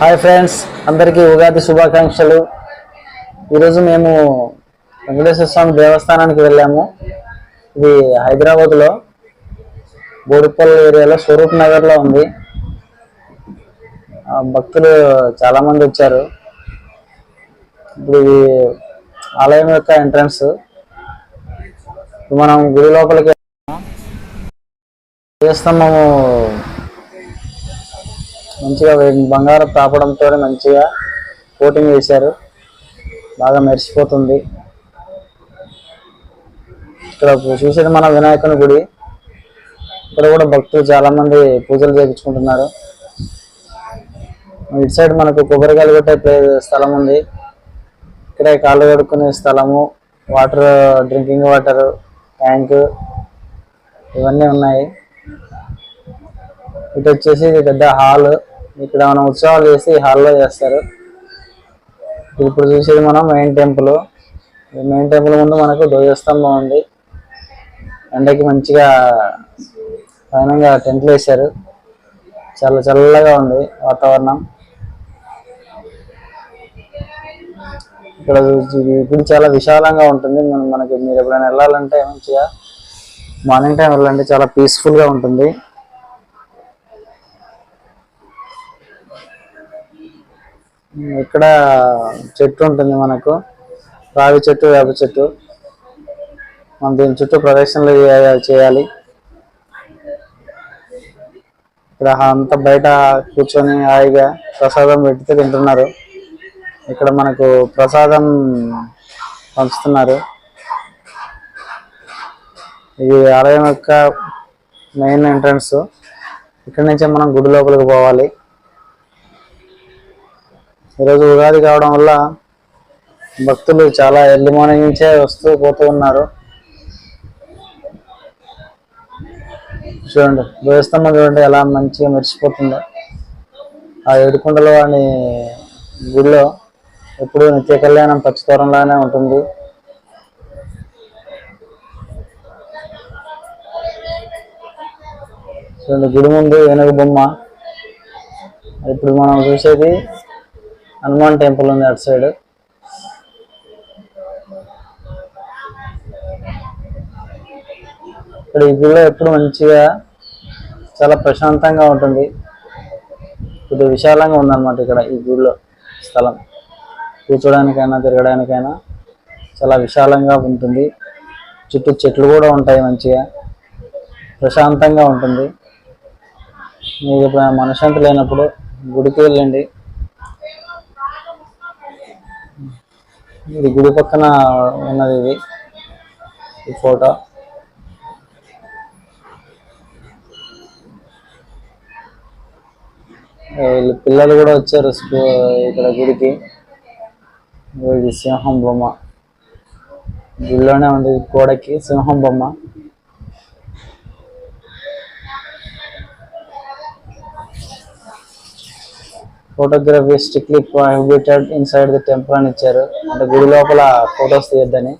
Hi friends అందరికీ ఉగాది శుభాకాంక్షలు. ఈరోజు మేము వెంకటేశ్వర స్వామి దేవస్థానానికి వెళ్ళాము. ఇది హైదరాబాద్లో బోడిపల్లి ఏరియాలో స్వరూప్ నగర్లో ఉంది. ఆ, భక్తులు చాలామంది వచ్చారు. ఇప్పుడు ఇది ఆలయం యొక్క ఎంట్రన్స్. మనం గుడి లోపలికి దేవస్థానము మంచిగా బంగారం తాపడంతో మంచిగా కోటింగ్ వేశారు బాగా మెరిసిపోతుంది. ఇక్కడ చూసేది మన వినాయకుని గుడి. ఇక్కడ కూడా భక్తులు చాలా మంది పూజలు చేయించుకుంటున్నారు. ఇటు సైడ్ మనకు కొబ్బరికాయలు కొట్టే ప్లే- స్థలం ఉంది. ఇక్కడ కాళ్ళు కడుక్కునే స్థలము వాటర్ డ్రింకింగ్ వాటర్ ట్యాంక్ ఇవన్నీ ఉన్నాయి. ఇటు వచ్చేసి ఇది పెద్ద హాల్ ఇక్కడ మనం ఉత్సవాలు చేసి హాల్లో చేస్తారు. ఇప్పుడు చూసేది మనం మెయిన్ టెంపుల్ మెయిన్ టెంపుల్ ముందు మనకు ధ్వజస్తంభం ఉంది. ఎండకి మంచిగా పైన టెంట్లు వేశారు. చాలా చల్లగా ఉంది వాతావరణం. ఇక్కడ ఇప్పుడు చాలా విశాలంగా ఉంటుంది. మనకి మీరు ఎప్పుడైనా వెళ్ళాలంటే మంచిగా మార్నింగ్ టైం వెళ్ళండి. చాలా పీస్ఫుల్గా ఉంటుంది. ఇక్కడ చెట్టు ఉంటుంది మనకు. రావి చెట్టు వేప చెట్టు. మనం దీని చుట్టూ ప్రదక్షిణలు చేయాలి. ఇక్కడ అంతా బయట కూర్చొని హాయిగా ప్రసాదం పెడితే తింటున్నారు. ఇక్కడ మనకు ప్రసాదం పంచుతున్నారు. ఇది ఆలయం యొక్క మెయిన్ ఎంట్రన్స్. ఇక్కడ నుంచే మనం గుడి లోపలికి పోవాలి. ఈరోజు ఉగాది కావడం వల్ల భక్తులు చాలా ఎర్లీ మార్నింగ్ నుంచే వస్తూ పోతూ ఉన్నారు. చూడండి ధ్వజస్తంభం చూడండి ఎలా మంచిగా మెరిసిపోతుందో. ఆ ఏడుకొండల అని గుడిలో ఎప్పుడు నిత్య కళ్యాణం పచ్చితోరంలానే ఉంటుంది. చూడండి గుడి ముందు ఏనుగు బొమ్మ. ఇప్పుడు మనం చూసేది హనుమాన్ టెంపుల్ ఉంది అటు సైడ్. ఇక్కడ ఈ గుడిలో ఎప్పుడు మంచిగా చాలా ప్రశాంతంగా ఉంటుంది. కొద్దిగా విశాలంగా ఉందన్నమాట ఇక్కడ ఈ గుడిలో స్థలం. కూర్చోడానికైనా తిరగడానికైనా చాలా విశాలంగా ఉంటుంది. చుట్టూ చెట్లు కూడా ఉంటాయి మంచిగా. ప్రశాంతంగా ఉంటుంది. మీకు మనశ్శాంతి లేనప్పుడు గుడికి వెళ్ళండి. ఇది గుడి పక్కన ఉన్నది ఇది. ఈ ఫోటో. వీళ్ళు పిల్లలు కూడా వచ్చారు ఇక్కడ గుడికి. ఇది సింహం బొమ్మ. గుడిలోనే ఉంది గోడకి సింహం బొమ్మ. Photography strictly prohibited inside the temple అని ఇచ్చారు. అంటే గుడి లోపల ఫొటోస్ తీయొద్దని.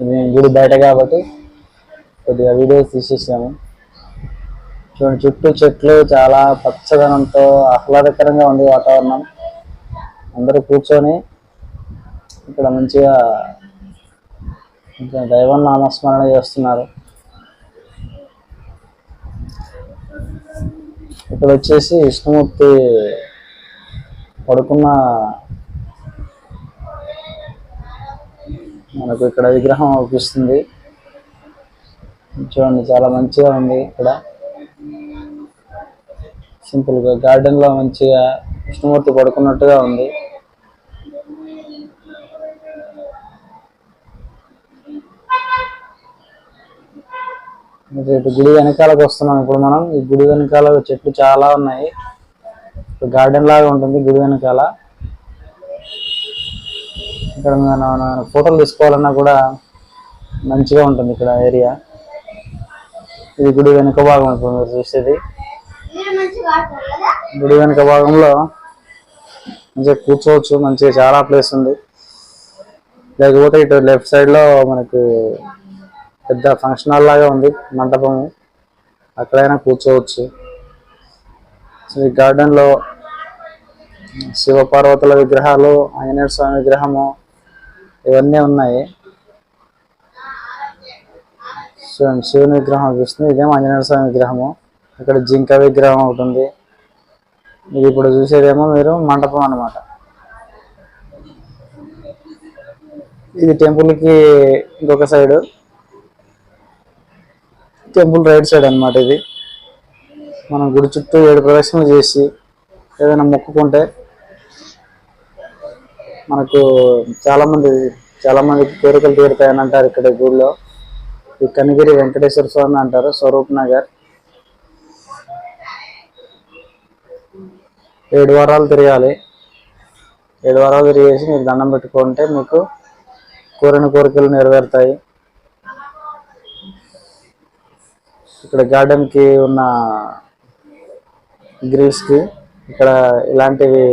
ఇది గుడి బయట కాబట్టి కొద్దిగా వీడియోస్ తీసేసాము చూడండి చుట్టూ చెట్లు చాలా పచ్చదనంతో ఆహ్లాదకరంగా ఉంది వాతావరణం. అందరూ కూర్చొని ఇక్కడ మంచిగా ఇంకా దైవం నామస్మరణ చేస్తున్నారు. ఇక్కడ వచ్చేసి విష్ణుమూర్తి పడుకున్న మనకు ఇక్కడ విగ్రహం అవుపిస్తుంది చూడండి చాలా మంచిగా ఉంది ఇక్కడ. సింపుల్గా గార్డెన్లో మంచిగా విష్ణుమూర్తి పడుకున్నట్టుగా ఉంది. ఇటు గుడి వెనకాలకు వస్తున్నాం ఇప్పుడు మనం. ఈ గుడి వెనకాల చెట్లు చాలా ఉన్నాయి. గార్డెన్ లాగా ఉంటుంది గుడి వెనకాల. ఇక్కడ మనం ఫోటోలు తీసుకోవాలన్నా కూడా మంచిగా ఉంటుంది ఇక్కడ ఏరియా ఇది గుడి వెనుక భాగం ఉంటుంది మీరు చూసేది. గుడి వెనుక భాగంలో మంచిగా కూర్చోవచ్చు మంచిగా చాలా ప్లేస్ ఉంది. లేకపోతే ఇటు లెఫ్ట్ సైడ్లో మనకు పెద్ద ఫంక్షన్ హాల్ లాగా ఉంది మంటపము. అక్కడైనా కూర్చోవచ్చు. సో ఈ గార్డెన్లో శివపార్వతుల విగ్రహాలు ఆంజనేయ స్వామి విగ్రహము ఇవన్నీ ఉన్నాయి. చూడండి శివుని విగ్రహం అనిపిస్తుంది ఇదేమో ఆంజనేయ స్వామి విగ్రహము. ఇక్కడ జింక విగ్రహం ఒకటి ఉంది. ఇది ఇప్పుడు చూసేదేమో మీరు మండపం అన్నమాట. ఇది టెంపుల్కి ఇంకొక సైడ్. టెంపుల్ రైట్ సైడ్ అన్నమాట ఇది. మనం గుడి చుట్టూ ఏడు ప్రదక్షిణలు చేసి ఏదైనా మొక్కుకుంటే మనకు చాలామంది చాలామంది కోరికలు తీరుతాయని అంటారు ఇక్కడ గుడిలో. ఈ కనిగిరి వెంకటేశ్వర స్వామి అంటారు స్వరూప్ నగర్. ఏడు వారాలు తిరగాలి. ఏడు వారాలు తిరిగేసి మీరు దండం పెట్టుకుంటే మీకు కోరిన కోరికలు నెరవేరుతాయి. ఇక్కడ గార్డెన్కి ఉన్న గ్రీవ్స్కి ఇక్కడ ఇలాంటివి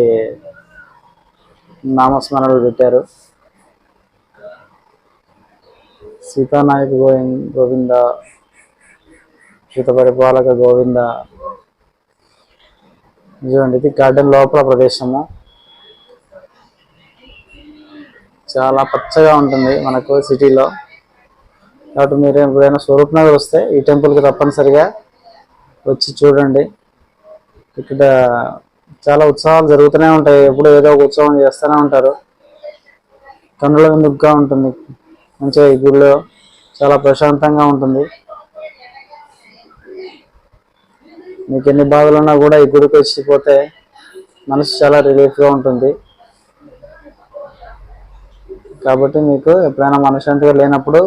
నామస్మరణలు పెట్టారు. సీతానాయక గోవింద గోవింద సీత పరిపాలక గోవింద. చూడండి ఇది గార్డెన్ లోపల ప్రదేశము. చాలా పచ్చగా ఉంటుంది మనకు సిటీలో. కాబట్టి మీరు ఎప్పుడైనా స్వరూప్ నగర్ వస్తే ఈ టెంపుల్కి తప్పనిసరిగా వచ్చి చూడండి. ఇక్కడ చాలా ఉత్సవాలు జరుగుతూనే ఉంటాయి. ఎప్పుడు ఏదో ఒక ఉత్సవం చేస్తూనే ఉంటారు. కన్నుల విందుగా ఉంటుంది. మంచిగా ఈ గుడిలో చాలా ప్రశాంతంగా ఉంటుంది. మీకు ఎన్ని బాధలు ఉన్నా కూడా ఈ గుడికి వచ్చిపోతే మనసు చాలా రిలీఫ్గా ఉంటుంది. కాబట్టి మీకు ఎప్పుడైనా మనశ్శాంతిగా లేనప్పుడు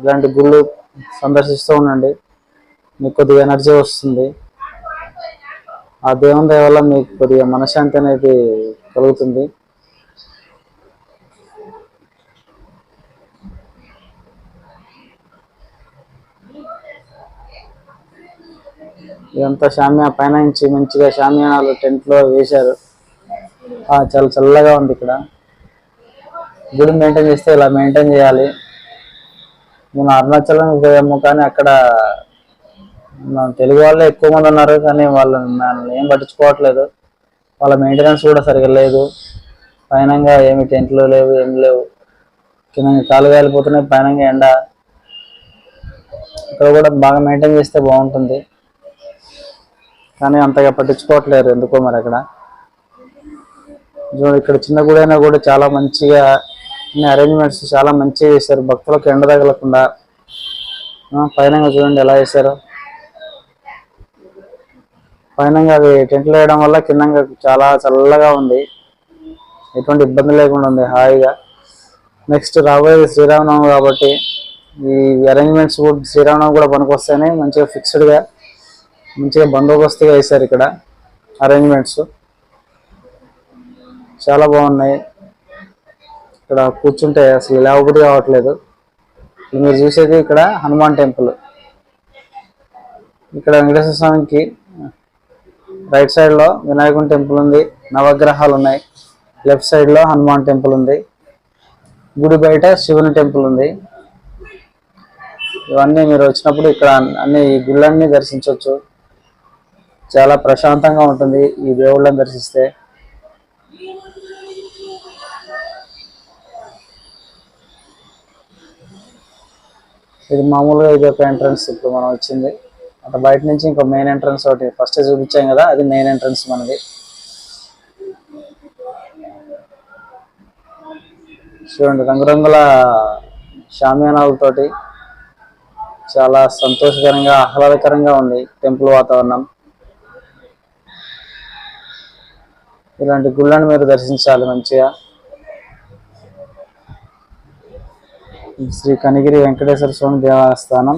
ఇలాంటి గుళ్ళు సందర్శిస్తూ ఉండండి. మీకు కొద్దిగా ఎనర్జీ వస్తుంది. ఆ దేవుని దయ వల్ల మీకు కొద్దిగా మనశ్శాంతి అనేది కలుగుతుంది. ఇదంతా షామియా పైన నుంచి మంచిగా షామియానాలు టెంట్లో వేశారు. చాలా చల్లగా ఉంది ఇక్కడ. గుడి మెయింటైన్ చేస్తే ఇలా మెయింటైన్ చేయాలి. నేను అరుణాచలం పోయాము కానీ అక్కడ మన తెలుగు వాళ్ళే ఎక్కువ మంది ఉన్నారు కానీ వాళ్ళు మనల్ని ఏం పట్టించుకోవట్లేదు. వాళ్ళ మెయింటెనెన్స్ కూడా సరిగ్గా లేదు. పైనంగా ఏమి టెంట్లు లేవు ఏమి లేవు. కింద కాలు కాలిపోతున్నాయి పైనంగా ఎండ. ఇక్కడ కూడా బాగా మెయింటైన్ చేస్తే బాగుంటుంది. కానీ అంతగా పట్టించుకోవట్లేరు ఎందుకో మరి అక్కడ. ఇక్కడ చిన్న గుడైనా అయినా కూడా చాలా మంచిగా అన్ని అరేంజ్మెంట్స్ చాలా మంచిగా చేశారు. భక్తులకు ఎండ తగలకుండా. పైన చూడండి ఎలా చేశారు. పైన అది టెంట్లు వేయడం వల్ల కింద చాలా చల్లగా ఉంది. ఎటువంటి ఇబ్బంది లేకుండా ఉంది హాయిగా. నెక్స్ట్ రాబోయేది శ్రీరామనవమి కాబట్టి ఈ అరేంజ్మెంట్స్ కూడా శ్రీరామనవమి కూడా పనికొస్తాయని మంచిగా ఫిక్స్డ్గా మంచిగా బందోబస్తుగా వేశారు ఇక్కడ అరేంజ్మెంట్స్. చాలా బాగున్నాయి. ఇక్కడ కూర్చుంటే అసలు లేవబుద్ధి కావట్లేదు. మీరు చూసేది ఇక్కడ హనుమాన్ టెంపుల్. ఇక్కడ వెంకటేశ్వర స్వామికి రైట్ సైడ్లో వినాయకుని టెంపుల్ ఉంది. నవగ్రహాలు ఉన్నాయి. లెఫ్ట్ సైడ్లో హనుమాన్ టెంపుల్ ఉంది. గుడి బయట శివుని టెంపుల్ ఉంది. ఇవన్నీ మీరు వచ్చినప్పుడు ఇక్కడ అన్ని ఈ గుళ్ళన్నీ దర్శించవచ్చు. చాలా ప్రశాంతంగా ఉంటుంది ఈ దేవుళ్ళని దర్శిస్తే. ఇది మామూలుగా ఇది ఒక ఎంట్రన్స్ ఇప్పుడు మనం వచ్చింది. అటు బయట నుంచి ఇంకో మెయిన్ ఎంట్రన్స్ ఒకటి. ఫస్ట్ చూపించాం కదా అది మెయిన్ ఎంట్రన్స్ మనది. చూడండి రంగురంగుల షామియానాలతోటి చాలా సంతోషకరంగా ఆహ్లాదకరంగా ఉంది టెంపుల్ వాతావరణం. ఇలాంటి గుళ్ళని మీరు దర్శించాలి మంచిగా. శ్రీ కనిగిరి వెంకటేశ్వర స్వామి దేవస్థానం